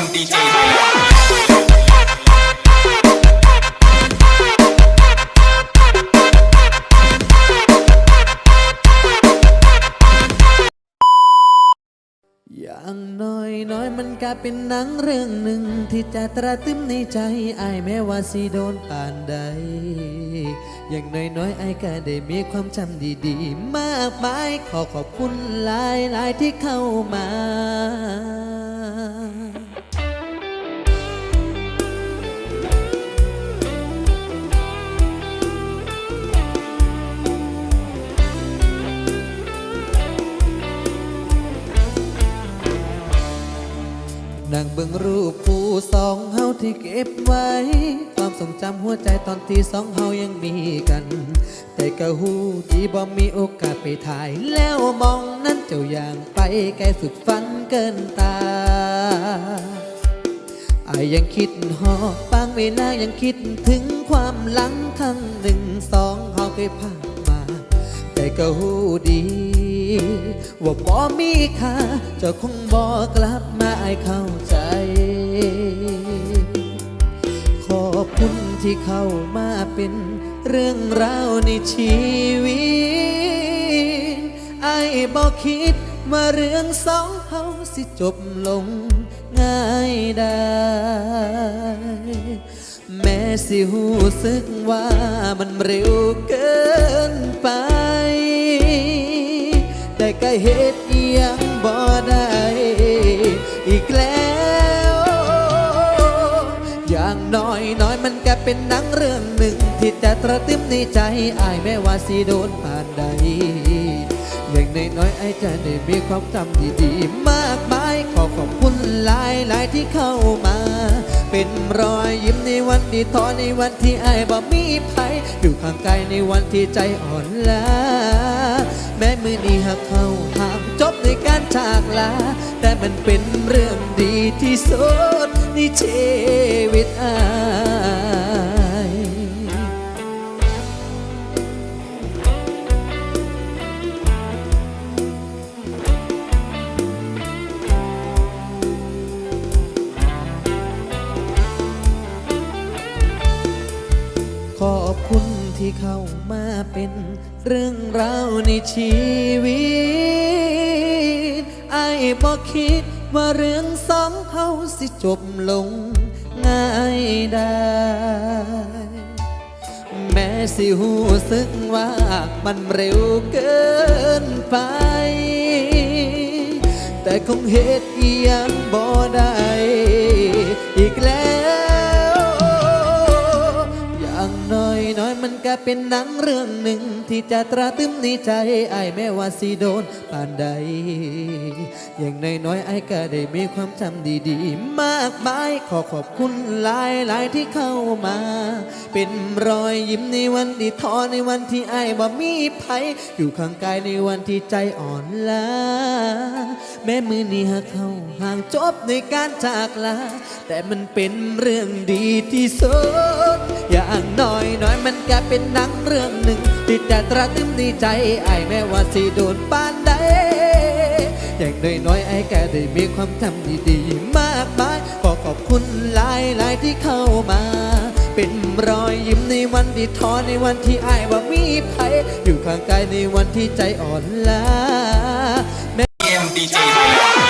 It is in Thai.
m DJ อย่างน้อยน้อยมันก็เป็นหนังเรื่องหนึ่ง ที่จะตราตรึมในใจไอายแม้ว่าสิโดนผ่านใด อย่างน้อยน้อยไอายก็ได้มีความจำดีๆ มากมาย ขอขอบคุณหลายหลายๆที่เข้ามา นั่งเบิ่งรูปผูสองเฮาที่เก็บไว้ ความทรงจำหัวใจตอนที่สองเฮายังมีกัน แต่ก็หูที่บ่มีโอกาสไปถ่าย แล้วมองนั้นเจ้าอย่างไปไกลสุดฝันเกินตาอายยังคิดหอบปางเวลายังคิดถึงความหลังครั้งหนึ่งสองเฮาเคยผ่านมา แต่ก็หูดี ว่าบ่มีค่าเจะคงบอกกลับมาไอเข้าใจ ขอบคุณที่เข้ามาเป็นเรื่องราวในชีวิต ไอบอกคิดว่าเรื่องสองเฮาสิจบลงง่ายได้ แม้สิหูสึกว่ามันเร็วเกินไป ก็เหตุอีหยังบ่ได้อีกแล้ว อย่างน้อยน้อยมันก็เป็นหนังเรื่องหนึ่ง ที่จะตระตึมในใจอายแม้ว่าสิโดนผ่านใด อย่างน้อยน้อยไอ้จะได้มีความจำดีๆมากมายขอขอบคุณหลายหลายที่เข้ามา เป็นรอยยิ้มในวันที่ท้อในวันที่ไอ้บ่มีภัยอยู่ข้างกายในวันที่ใจอ่อนล้า แม้มือนี้หักเข้าห่างจบในการจากลา แต่มันเป็นเรื่องดีที่สุดในชีวิตอายขอบคุณ ที่เข้ามาเป็นเรื่องราวในชีวิตไอ้บอกคิดว่าเรื่องสองเฮาสิจบลงง่ายได้ แม้สิหูสึกว่ามันเร็วเกินไป แต่คงเหตุอียังบ่ได้อีกแล้ว ก็เป็นหนังเรื่องหนึ่งที่จะตราตรึมในใจไอ้แม้ว่าสิโดนปานใด อย่างน้อยน้อยๆไอ้ก็ได้มีความจำดีๆ มากมาย ขอขอบคุณหลายหลายๆที่เข้ามา เป็นรอยยิ้มในวันที่ท้อในวันที่ไอ้บ่มีภัยอยู่ข้างกายในวันที่ใจอ่อนล้าแม้มือนี้หักเข้าห่างจบในการจากลา แต่มันเป็นเรื่องดีที่สุดอย่างน้อยน้อยมันก็เป็นหนังเรื่องหนึ่งที่จะตราตรึมในใจไอ้แม้ว่าสิโดนปานใดอย่างน้อยๆไอ้แกได้มีความจำดีๆมากมายขอขอบคุณหลายหลายๆที่เข้ามา เป็นรอยยิ้มในวันที่ท้อในวันที่ไอ้ว่ามีภัยอยู่ข้างกายในวันที่ใจอ่อนล้า AM DJ Thailand